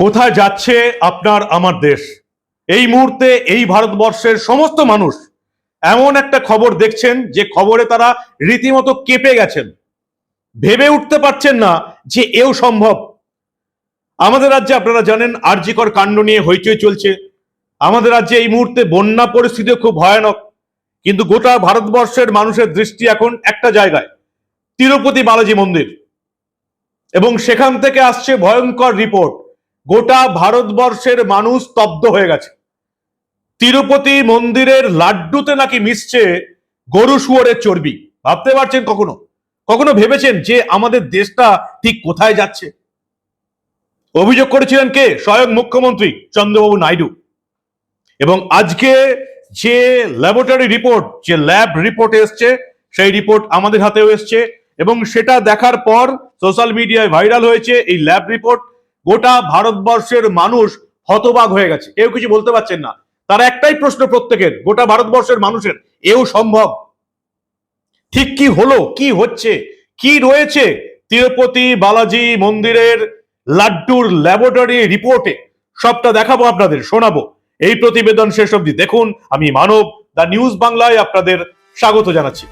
কোথায় যাচ্ছে আপনার, আমার দেশ? এই মুহূর্তে এই ভারতবর্ষের সমস্ত মানুষ এমন একটা খবর দেখছেন যে খবরে তারা রীতিমতো কেঁপে গেছেন। ভেবে উঠতে পারছেন না যে এও সম্ভব। আমাদের রাজ্যে আপনারা জানেন আরজিকর কাণ্ড নিয়ে হইচই চলছে। আমাদের রাজ্যে এই মুহূর্তে বন্যা পরিস্থিতিও খুব ভয়ানক। কিন্তু গোটা ভারতবর্ষের মানুষের দৃষ্টি এখন একটা জায়গায়, তিরুপতি বালাজি মন্দির। এবং সেখান থেকে আসছে ভয়ঙ্কর রিপোর্ট। গোটা ভারতবর্ষের মানুষ স্তব্ধ হয়ে গেছে। তিরুপতি মন্দিরের লাড্ডুতে নাকি মিশছে গরু শুয়োরের চর্বি। ভাবতে পারছেন কখনো? কখনো ভেবেছেন যে আমাদের দেশটা ঠিক কোথায় যাচ্ছে? অভিযোগ করেছিলেন কে? স্বয়ং মুখ্যমন্ত্রী চন্দ্রবাবু নাইডু। এবং আজকে যে ল্যাবরেটরি রিপোর্ট, যে ল্যাব রিপোর্ট এসছে, সেই রিপোর্ট আমাদের হাতেও এসছে। এবং সেটা দেখার পর সোশ্যাল মিডিয়ায় ভাইরাল হয়েছে এই ল্যাব রিপোর্ট। গোটা ভারতবর্ষের মানুষ হতবাক হয়ে গেছে। কেউ কিছু বলতে পারছেন না। তার একটাই প্রশ্ন প্রত্যেকের, গোটা ভারতবর্ষের মানুষের, এও সম্ভব? ঠিক কি হলো? কি হচ্ছে? কি রয়েছে? তিরুপতি বালাজি মন্দিরের লাড্ডুর ল্যাবরেটরি রিপোর্টে সবটা দেখাবো আপনাদের, শোনাবো। এই প্রতিবেদন শেষ অবধি দেখুন। আমি মানব, দ্য নিউজ বাংলায় আপনাদের স্বাগত জানাচ্ছি।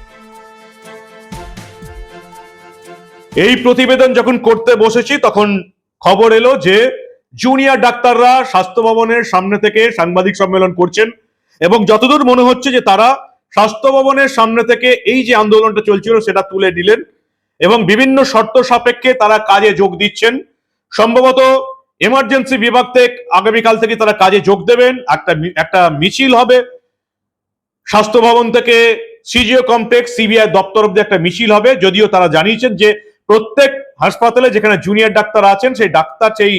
এই প্রতিবেদন যখন করতে বসেছি, তখন খবর এলো যে জুনিয়র ডাক্তাররা স্বাস্থ্য ভবনের সামনে থেকে সাংবাদিক সম্মেলন করছেন এবং যতদূর মনে হচ্ছে যে তারা স্বাস্থ্য ভবনের সামনে থেকে এই যে আন্দোলনটা চলছিল সেটা তুলে দিলেন এবং বিভিন্ন শর্ত সাপেক্ষে তারা কাজে যোগ দিচ্ছেন। সম্ভবত এমার্জেন্সি বিভাগ থেকে আগামীকাল থেকে তারা কাজে যোগ দেবেন। একটা একটা মিছিল হবে। স্বাস্থ্য ভবন থেকে সিজিও কমপ্লেক্স সিবিআই দপ্তর অব্দি একটা মিছিল হবে। যদিও তারা জানিয়েছেন যে প্রত্যেক হাসপাতালে যেখানে জুনিয়র ডাক্তার আছেন, সেই ডাক্তার, সেই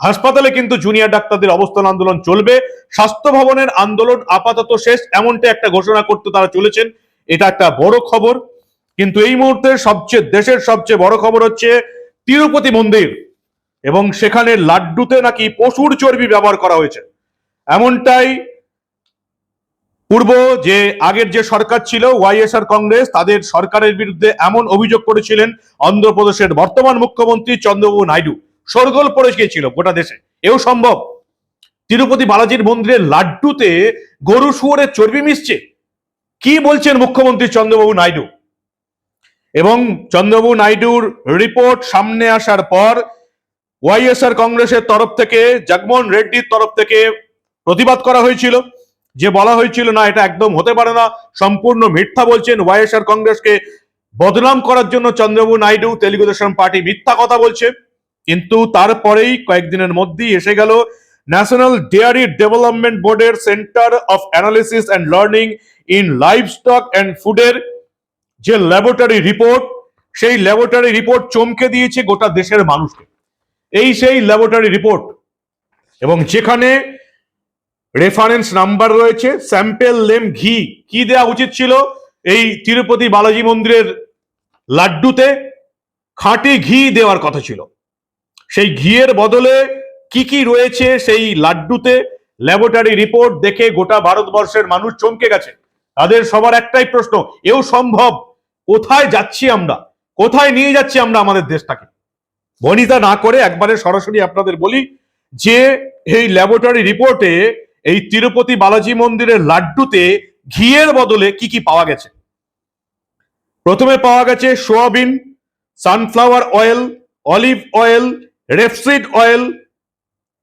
হাসপাতালে কিন্তু জুনিয়র ডাক্তারদের অবস্থান আন্দোলন চলবে। স্বাস্থ্য ভবনের আন্দোলন আপাতত শেষ এমনটা একটা ঘোষণা করতে তারা চলেছেন। এটা একটা বড় খবর। কিন্তু এই মুহূর্তে সবচেয়ে, দেশের সবচেয়ে বড় খবর হচ্ছে তিরুপতি মন্দির এবং সেখানে লাড্ডুতে নাকি পশুর চর্বি ব্যবহার করা হয়েছে। এমনটাই পূর্ব যে আগের যে সরকার ছিল ওয়াইএসআর কংগ্রেস, তাদের সরকারের বিরুদ্ধে এমন অভিযোগ করেছিলেন অন্ধ্রপ্রদেশের বর্তমান মুখ্যমন্ত্রী চন্দ্রবাবু নাইডু। সরগোল পড়ে গিয়েছিল গোটা দেশে। এও সম্ভব। তিরুপতি বালাজির মন্দিরের লাড্ডুতে গরু শুয়োরের চর্বি মিশছে। কি বলছেন মুখ্যমন্ত্রী চন্দ্রবাবু নাইডু? এবং চন্দ্রবাবু নাইডুর রিপোর্ট সামনে আসার পর ওয়াইএসআর কংগ্রেসের তরফ থেকে, জগমোহন রেড্ডির তরফ থেকে প্রতিবাদ করা হয়েছিল। যে বলা হয়েছিল না, এটা একদম হতে পারে না। সম্পূর্ণ মিথ্যা বলছেন ওয়াইএসআর কংগ্রেসকে। বদনাম করার জন্য চন্দ্রবাবু নাইডু, তেলুগু দেশম পার্টি মিথ্যা কথা বলছে। কিন্তু তারপরেই কয়েকদিনের মধ্যেই এসে গেল ন্যাশনাল ডেয়ারি ডেভেলপমেন্ট বোর্ডের centre of analysis and learning in livestock and ফুডের যে ল্যাবরেটরি রিপোর্ট, সেই ল্যাবরেটরি রিপোর্ট চমকে দিয়েছে গোটা দেশের মানুষকে। এই সেই ল্যাবরেটরি রিপোর্ট এবং যেখানে রেফারেন্স নাম্বার রয়েছে স্যাম্পেল লেম ঘি। কি দেওয়া উচিত ছিল? এই তিরুপতি বালাজি মন্দিরের লাড্ডুতে খাঁটি ঘি দেওয়ার কথা ছিল। সেই ঘিয়ের বদলে কি কি রয়েছে সেই লাড্ডুতে? ল্যাবরেটরি রিপোর্ট দেখে গোটা ভারতবর্ষের মানুষ চমকে গেছে। তাদের সবার একটাই প্রশ্ন, এও সম্ভব? কোথায় যাচ্ছি আমরা? কোথায় নিয়ে যাচ্ছি আমরা আমাদের দেশটাকে? বনিতা না করে একবারে সরাসরি আপনাদের বলি যে, এই ল্যাবরেটরি রিপোর্টে এই তিরুপতি বালাজি মন্দিরের লাড্ডুতে ঘিয়ের বদলে কি কি পাওয়া গেছে? প্রথমে পাওয়া গেছে soybean sunflower oil olive oil rapeseed oil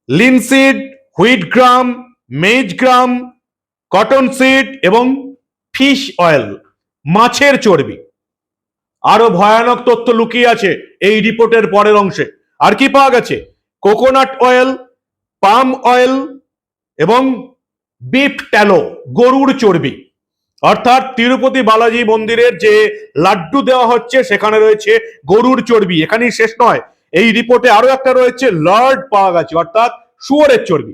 linseed wheat gram maize gram cottonseed এবং ফিশ অয়েল মাছের চর্বি। আরও ভয়ানক তথ্য লুকিয়ে আছে এই রিপোর্টের পরের অংশে। আর কি পাওয়া গেছে? কোকোনাট অয়েল পাম অয়েল এবং বিফ ট্যালো, গরুর চর্বি। অর্থাৎ তিরুপতি বালাজি মন্দিরের যে লাড্ডু দেওয়া হচ্ছে, সেখানে রয়েছে গরুর চর্বি। এখানেই শেষ নয়, এই রিপোর্টে আরও একটা রয়েছে লার্ড পাওয়া গেছে, অর্থাৎ শুয়োরের চর্বি।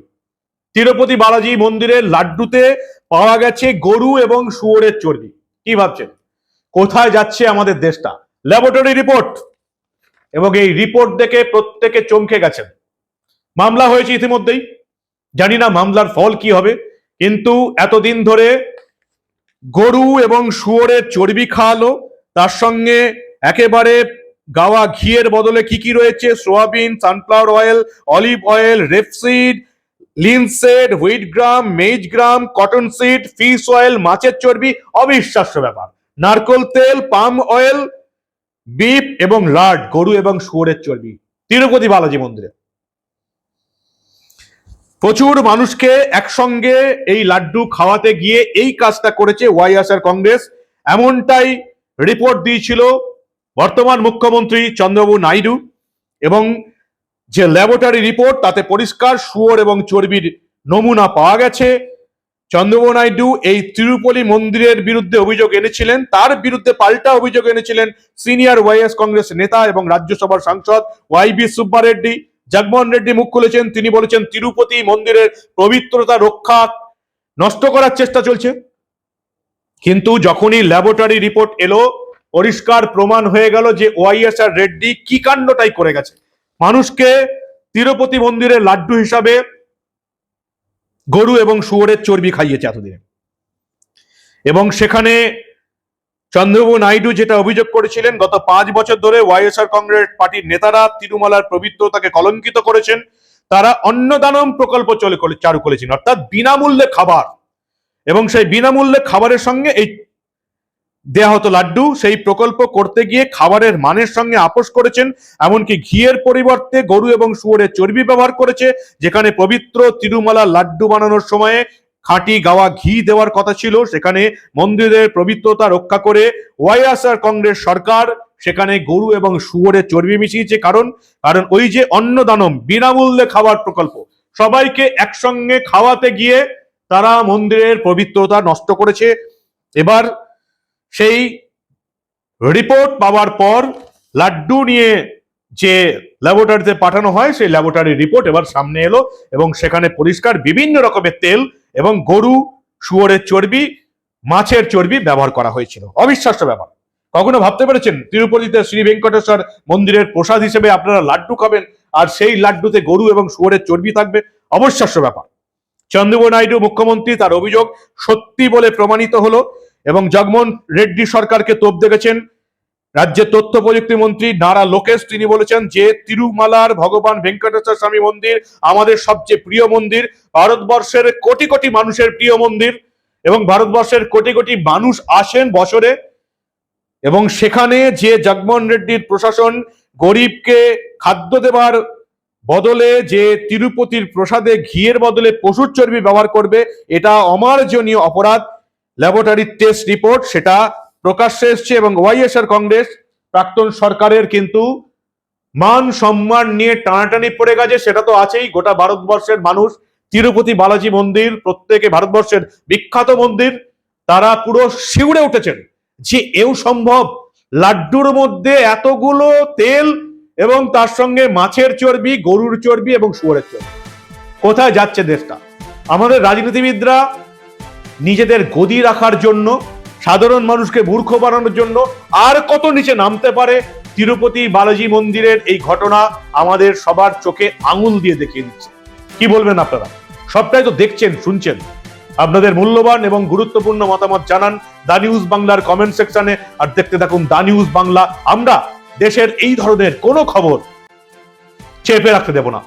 তিরুপতি বালাজি মন্দিরের লাড্ডুতে পাওয়া গেছে গরু এবং শুয়োরের চর্বি। কি ভাবছেন? কোথায় যাচ্ছে আমাদের দেশটা? Laboratory report. এবং এই রিপোর্ট দেখে প্রত্যেকে চমকে গেছেন। মামলা হয়েছে ইতিমধ্যেই। জানি না মামলার ফল কি হবে, কিন্তু এতদিন ধরে গরু এবং শুয়োরের চর্বি খাওয়ালো, তার সঙ্গে একেবারে গাওয়া ঘিয়ের বদলে কি কি রয়েছে? Soybean, sunflower oil, olive oil, rapeseed, linseed wheat gram maize gram cotton seed, fish oil, মাছের চর্বি, অবিশ্বাস্য ব্যাপার। নারকোল তেল, পাম অয়েল, বিফ এবং লাড গরু এবং শুয়োরের চর্বি। তিরুপতি বালাজি মন্দিরে। প্রচুর মানুষকে একসঙ্গে এই লাড্ডু খাওয়াতে গিয়ে এই কাজটা করেছে ওয়াইএসআর কংগ্রেস। এমনটাই রিপোর্ট দিয়েছিল বর্তমান মুখ্যমন্ত্রী চন্দ্রবাবু নাইডু এবং যে ল্যাবরেটরি রিপোর্ট তাতে পরিষ্কার শুয়োর এবং চর্বির নমুনা পাওয়া গেছে। চন্দ্রবাবু নাইডু এই তিরুপলি মন্দিরের বিরুদ্ধে অভিযোগ এনেছিলেন, তার বিরুদ্ধে পাল্টা অভিযোগ এনেছিলেন সিনিয়র ওয়াইএস কংগ্রেস নেতা এবং রাজ্যসভার সাংসদ ওয়াইবি সুব্বা রেড্ডি জগমোহন রেড্ডি মুখ খুলেছেন, তিনি বলেছেন তিরুপতি মন্দিরের পবিত্রতা রক্ষা নষ্ট করার চেষ্টা চলছে। কিন্তু যখনই ল্যাবরেটরি রিপোর্ট এলো, পরিষ্কার প্রমাণ হয়ে গেল যে ওয়াইএসআর রেড্ডি কি কাণ্ডটাই করে গেছে। মানুষকে তিরুপতি মন্দিরের লাড্ডু হিসাবে গরু এবং শুয়োরের চর্বি খাইয়েছে এতদিনে। এবং সেখানে চন্দ্রবাবু নাইডু যেটা অভিযোগ করেছিলেন, গত পাঁচ বছর ধরে ওয়াইএসআর কংগ্রেস পার্টির নেতারা তিরুমালার পবিত্রতাকে কলঙ্কিত করেছেন। তারা অন্নদানম প্রকল্প চলে চালু করেছেন, অর্থাৎ বিনামূল্যে খাবার। এবং সেই বিনামূল্যে খাবারের সঙ্গে এই দেয়া হতো লাড্ডু, সেই প্রকল্প করতে গিয়ে খাবারের মানের সঙ্গে আপোষ করেছেন, এমনকি ঘিয়ের পরিবর্তে গরু এবং শুয়োরের চর্বি ব্যবহার করেছে, যেখানে পবিত্র তিরুমালা লাড্ডু বানানোর সময়ে খাঁটি গাওয়া ঘি দেওয়ার কথা ছিল। সেখানে মন্দিরের পবিত্রতা রক্ষা করে ওয়াইএসআর কংগ্রেস সরকার সেখানে গরু এবং শুয়োরের চর্বি মিশিয়েছে। কারণ কারণ ওই যে অন্নদানম, বিনামূল্যে খাবার প্রকল্প, সবাইকে একসঙ্গে খাওয়াতে গিয়ে তারা মন্দিরের পবিত্রতা নষ্ট করেছে। এবার সেই রিপোর্ট পাওয়ার পর লাড্ডু নিয়ে যে ল্যাবরেটরিতে পাঠানো হয়, সেই ল্যাবরেটরি রিপোর্ট এবার সামনে এলো এবং সেখানে পরিষ্কার বিভিন্ন রকমের তেল এবং গরু, শুয়োরের চর্বি, মাছের চর্বি ব্যবহার করা হয়েছিল। অবিশ্বাস্য ব্যাপার। কখনো ভাবতে পেরেছেন, তিরুপতিতে শ্রী ভেঙ্কটেশ্বর মন্দিরের প্রসাদ হিসেবে আপনারা লাড্ডু খাবেন আর সেই লাড্ডুতে গরু এবং শুয়োরের চর্বি থাকবে? অবিশ্বাস্য ব্যাপার। চন্দ্রবাবু নাইডু মুখ্যমন্ত্রী, তার অভিযোগ সত্যি বলে প্রমাণিত হলো এবং জগমোহন রেড্ডি সরকারকে তোপ দেখেছেন। রাজ্যের তথ্য প্রযুক্তি মন্ত্রী নারা লোকেশ, তিনি বলেছেন যে তিরুমালার ভগবান ভেঙ্কটেশ্বর স্বামী মন্দির আমাদের সবচেয়ে প্রিয় মন্দির। ভারতবর্ষের কোটি কোটি মানুষের প্রিয় মন্দির এবং ভারতবর্ষের কোটি কোটি মানুষ আসেন বছরে। এবং সেখানে যে জগমোহন রেড্ডির প্রশাসন গরিবকে খাদ্য দেবার বদলে যে তিরুপতির প্রসাদে ঘিয়ের বদলে পশুর চর্বি ব্যবহার করবে, এটা অমার্জনীয় অপরাধ। ল্যাবরেটরি টেস্ট রিপোর্ট, সেটা প্রকাশ্যে এসছে এবং ওয়াইএসআর কংগ্রেস, প্রাক্তন সরকারের কিন্তু মান সম্মান নিয়ে টানাটানি পড়ে গেছে, সেটা তো আছেই। গোটা ভারতবর্ষের মানুষ, তিরুপতি বালাজি মন্দির, প্রত্যেকে ভারতবর্ষের বিখ্যাত মন্দির, তারা পুরো শিউরে উঠেছেন। যে এও সম্ভব, লাড্ডুর মধ্যে এতগুলো তেল এবং তার সঙ্গে মাছের চর্বি, গরুর চর্বি এবং শুয়োরের চর্বি। কোথায় যাচ্ছে দেশটা? আমাদের রাজনীতিবিদরা নিজেদের গদি রাখার জন্য সাধারণ মানুষকে মূর্খ বানানোর জন্য আর কত নিচে নামতে পারে? তিরুপতি বালাজি মন্দিরের এই ঘটনা আমাদের সবার চোখে আঙুল দিয়ে দেখিয়ে দিচ্ছে। কি বলবেন আপনারা? সবটাই তো দেখছেন, শুনছেন। আপনাদের মূল্যবান এবং গুরুত্বপূর্ণ মতামত জানান দা নিউজ বাংলার কমেন্ট সেকশনে আর দেখতে থাকুন দা নিউজ বাংলা। আমরা দেশের এই ধরনের কোনো খবর চেপে রাখতে দেব না।